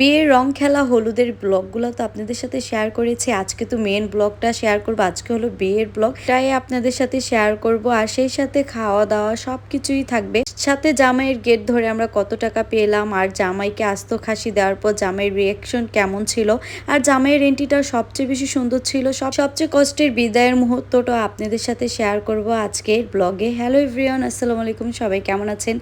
বিয়ের রং খেলা, হলুদের ব্লগগুলো তো আপনাদের সাথে শেয়ার করেছি। আজকে তো মেন ব্লগটা শেয়ার করব। আজকে হলো বিয়ের ব্লগ। তাই আপনাদের সাথে শেয়ার করব। আর সেই সাথে খাওয়া দাওয়া সব কিছুই থাকবে। সাথে জামাইয়ের গেট ধরে আমরা কত টাকা পেলাম, আর জামাইকে আস্ত খাসি দেওয়ার পর জামাইয়ের রিয়াকশন কেমন ছিল? আর জামাইয়ের এন্ট্রিটা সবচেয়ে বেশি সুন্দর ছিল, সব সবচেয়ে কষ্টের বিদায়ের মুহূর্তটা আপনাদের সাথে শেয়ার করব আজকের ব্লগে। হ্যালো এভরিওয়ান আসসালামু আলাইকুম। সবাই কেমন আছেন?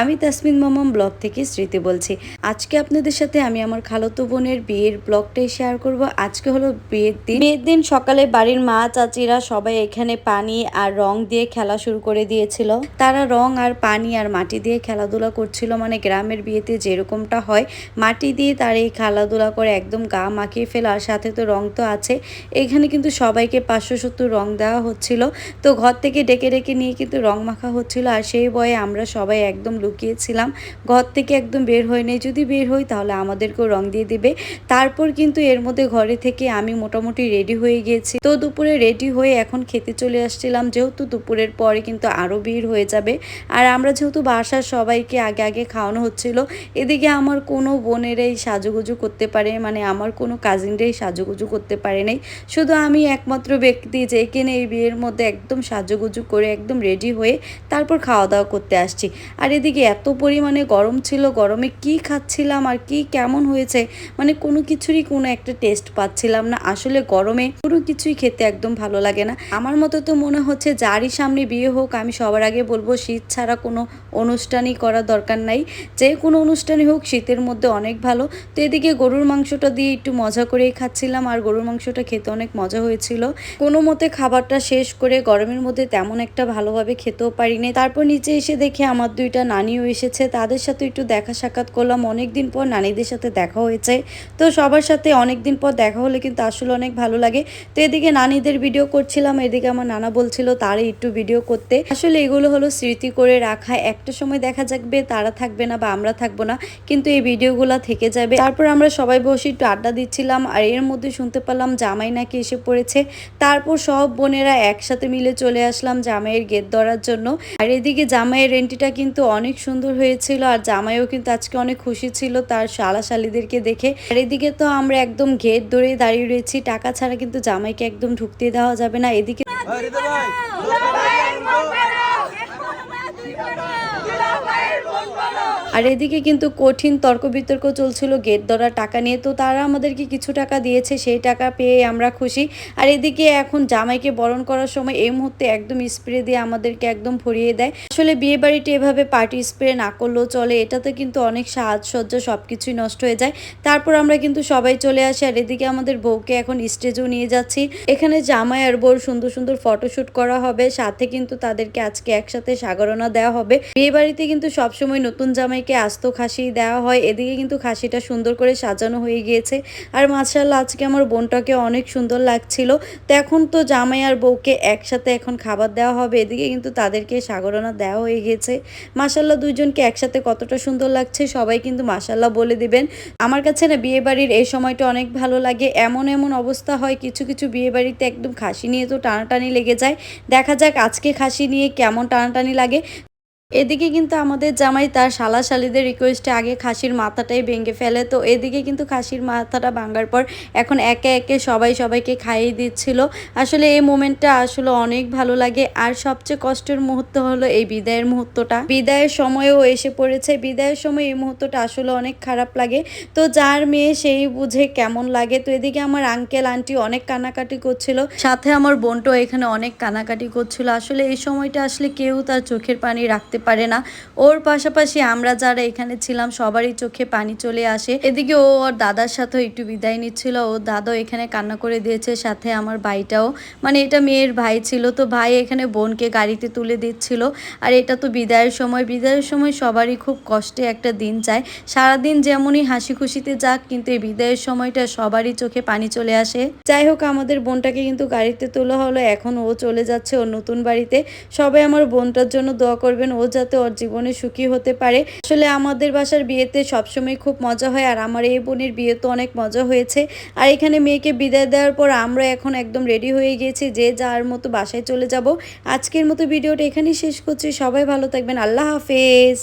আমি তাসমিন মামাম ব্লগ থেকে স্মৃতি বলছি। আজকে আপনাদের সাথে আমি আমার খালতো বোনের বিয়ের ব্লগটাই শেয়ার করব। আজকে হলো বিয়ের দিন। বিয়ের দিন সকালে বাড়ির মা, চাচিরা সবাই এখানে পানি আর রং দিয়ে খেলা শুরু করে দিয়েছিল। তারা রং আর পানি আর মাটি দিয়ে খেলাধুলা করছিল। মানে গ্রামের বিয়েতে যেরকমটা হয়, মাটি দিয়ে তার এই খেলাধুলা করে একদম গা মাখিয়ে ফেলা। আর সাথে তো রং তো আছে। এখানে কিন্তু সবাইকে পাঁচশো সত্তর রং দেওয়া হচ্ছিল। তো ঘর থেকে ডেকে ডেকে নিয়ে কিন্তু রং মাখা হচ্ছিল। আর সেই বয়ে আমরা সবাই একদম লুকিয়েছিলাম। ঘর থেকে একদম বের হয়ে নেই যদি বের হই তাহলে আমাদেরকেও রং দিয়ে দিবে। তারপর কিন্তু এর মধ্যে ঘরে থেকে আমি মোটামুটি রেডি হয়ে গিয়েছি তো দুপুরে রেডি হয়ে এখন খেতে চলে আসছিলাম। যেহেতু দুপুরের পরে কিন্তু আরও ভিড় হয়ে যাবে। আর আমরা যেহেতু বাসার সবাইকে আগে আগে খাওয়ানো হচ্ছিল, এদিকে আমার কোনো বোনেরাই সাজুগুজু করতে পারে মানে আমার কোনো কাজিনরাই সাজুগুজু করতে পারে নাই। শুধু আমি একমাত্র ব্যক্তি যে এখানে এই বিয়ের মধ্যে একদম সাজুগুজু করে একদম রেডি হয়ে তারপর খাওয়া দাওয়া করতে আসছি। আর এদিকে এত পরিমাণে গরম ছিল, গরমে কি খাচ্ছিলাম আর কি কেমন হয়েছে? মানে কোনো কিছুরই কোনো একটা টেস্ট পাচ্ছিলাম না। আসলে গরমে কোনো কিছুই খেতে একদম ভালো লাগে না। আমার মতো তো মনে হচ্ছে যারই সামনে বিয়ে হোক, আমি সবার আগে বলব শীত ছাড়া কোনো অনুষ্ঠানই করার দরকার নাই। যে কোনো অনুষ্ঠানই হোক, শীতের মধ্যে অনেক ভালো। তো এদিকে গরুর মাংসটা দিয়ে একটু মজা করেই খাচ্ছিলাম, আর গরুর মাংসটা খেতে অনেক মজা হয়েছিল। কোনো মতে খাবারটা শেষ করে গরমের মধ্যে তেমন একটা ভালোভাবে খেতেও পারিনি। তারপর নিচে এসে দেখে আমার দুইটা নানিও এসেছে। তাদের সাথে একটু দেখা সাক্ষাৎ করলাম। অনেকদিন পর নানিদের সাথে দেখা হয়েছে। তো সবার সাথে অনেক দিন পর দেখা হলে কিন্তু আসলে অনেক ভালো লাগে। তো এদিকে নানিদের ভিডিও করছিলাম, এদিকে আমার নানা বলছিল তারে একটু ভিডিও করতে। আসলে এগুলো হলো স্মৃতি করে রাখা, একটা সময় দেখা যাবে তারা থাকবে না বা আমরা থাকব না, কিন্তু এই ভিডিওগুলো থেকে যাবে। তারপর আমরা সবাই বসে একটু আড্ডা দিচ্ছিলাম, আর এর মধ্যে শুনতে পেলাম জামাই নাকি এসে পড়েছে। তারপর সব বোনেরা একসাথে মিলে চলে আসলাম জামাইয়ের গেট ধরার জন্য। আর এদিকে জামাইয়ের এন্ট্রিটা কিন্তু অনেক সুন্দর হয়েছিল, আর জামাইও কিন্তু আজকে অনেক খুশি ছিল তার শালা শালিদেরকে দেখে। আর এদিকে তো আমরা একদম ঘের ধরে দাঁড়িয়ে রয়েছি টাকা ছাড়া কিন্তু জামাইকে একদম ঢুকতে দেওয়া যাবে না। এদিকে আর এদিকে কিন্তু কঠিন তর্ক বিতর্ক চলছিল গেট ধরা টাকা নিয়ে। তো তারা আমাদেরকে কিছু টাকা দিয়েছে, সেই টাকা পেয়ে আমরা খুশি। আর এদিকে এখন জামাইকে বরণ করার সময় এই মুহূর্তে একদম স্প্রে দিয়ে আমাদেরকে একদম ভরিয়ে দেয়। আসলে বিয়ে বাড়িতে এভাবে পার্টি স্প্রে না করলেও চলে, এটাতে কিন্তু অনেক সাজসজ্জা সব কিছুই নষ্ট হয়ে যায়। তারপর আমরা কিন্তু সবাই চলে আসি, আর এদিকে আমাদের বউকে এখন স্টেজেও নিয়ে যাচ্ছি। এখানে জামাই আর বউর সুন্দর সুন্দর ফটোশ্যুট করা হবে, সাথে কিন্তু তাদেরকে আজকে একসাথে সাগরণা দেওয়া হবে। বিয়ে বাড়িতে কিন্তু সবসময় নতুন জামাইকে আস্ত খাসি দেওয়া হয়। এদিকে কিন্তু খাসিটা সুন্দর করে সাজানো হয়ে গিয়েছে। আর মার্শাল্লাহ আজকে আমার বোনটাকে অনেক সুন্দর লাগছিল। তো এখন তো জামাই আর বউকে একসাথে এখন খাবার দেওয়া হবে। এদিকে কিন্তু তাদেরকে সাগরণা দেওয়া হয়ে গেছে মাসাল্লাহ দুজনকে একসাথে কতটা সুন্দর লাগছে সবাই কিন্তু মাসাল্লাহ বলে দিবেন। আমার কাছে না বিয়ে বাড়ির এই সময়টা অনেক ভালো লাগে। এমন এমন অবস্থা হয়, কিছু কিছু বিয়ে বাড়িতে একদম খাসি নিয়ে তো টানাটানি লেগে যায়। দেখা যাক আজকে খাসি নিয়ে কেমন টানাটানি লাগে। এদিকে কিন্তু আমাদের জামাই তার শালা শালিদের রিকোয়েস্টে আগে খাসির মাথাটাই ভেঙে ফেলে। তো এদিকে কিন্তু খাসির মাথাটা ভাঙার পর এখন একে একে সবাই সবাইকে খাইয়ে দিচ্ছিল। আসলে এই মোমেন্টটা আসলে অনেক ভালো লাগে। আর সবচেয়ে কষ্টের মুহূর্ত হলো এই বিদায়ের মুহূর্তটা। বিদায়ের সময়ও এসে পড়েছে। বিদায়ের সময় এই মুহূর্তটা আসলে অনেক খারাপ লাগে। তো যার মেয়ে সেই বুঝে কেমন লাগে। তো এদিকে আমার আঙ্কেল আন্টি অনেক কানাকাটি করছিল। সাথে আমার বোনটাও এখানে অনেক কানাকাটি করছিল। আসলে এই সময়টা আসলে কেউ তার চোখের পানি রাখতে পারে না। ওর পাশাপাশি আমরা যারা এখানে ছিলাম, সবারই চোখে পানি চলে আসে। এদিকে ও ওর দাদার সাথেও একটু বিদায় নিচ্ছিল। ও দাদাও এখানে কান্না করে দিয়েছে, সাথে আমার ভাইটাও। মানে এটা মেয়ের ভাই ছিল তো, ভাই এখানে বোনকে গাড়িতে তুলে দিচ্ছিল। আর এটা তো বিদায়ের সময়। বিদায়ের সময় সবারই খুব কষ্টে একটা দিন যায়। সারাদিন যেমনই হাসি খুশিতে যাক, কিন্তু এই বিদায়ের সময়টা সবারই চোখে পানি চলে আসে। যাই হোক, আমাদের বোনটাকে কিন্তু গাড়িতে তোলা হলো। এখন ও চলে যাচ্ছে ওর নতুন বাড়িতে। সবাই আমার বোনটার জন্য দোয়া করবেন। ও যাতে ওর জীবনে সুখী হতে পারে। আসলে আমাদের বাসার বিয়েতে সবসময় খুব মজা হয়, আর আমার এই বোনের বিয়ে তো অনেক মজা হয়েছে। আর এখানে মেয়েকে বিদায় দেওয়ার পর আমরা এখন একদম রেডি হয়ে গিয়েছি যে যার মতো বাসায় চলে যাব। আজকের মতো ভিডিওটা এখানেই শেষ করছি। সবাই ভালো থাকবেন। আল্লাহ হাফেজ।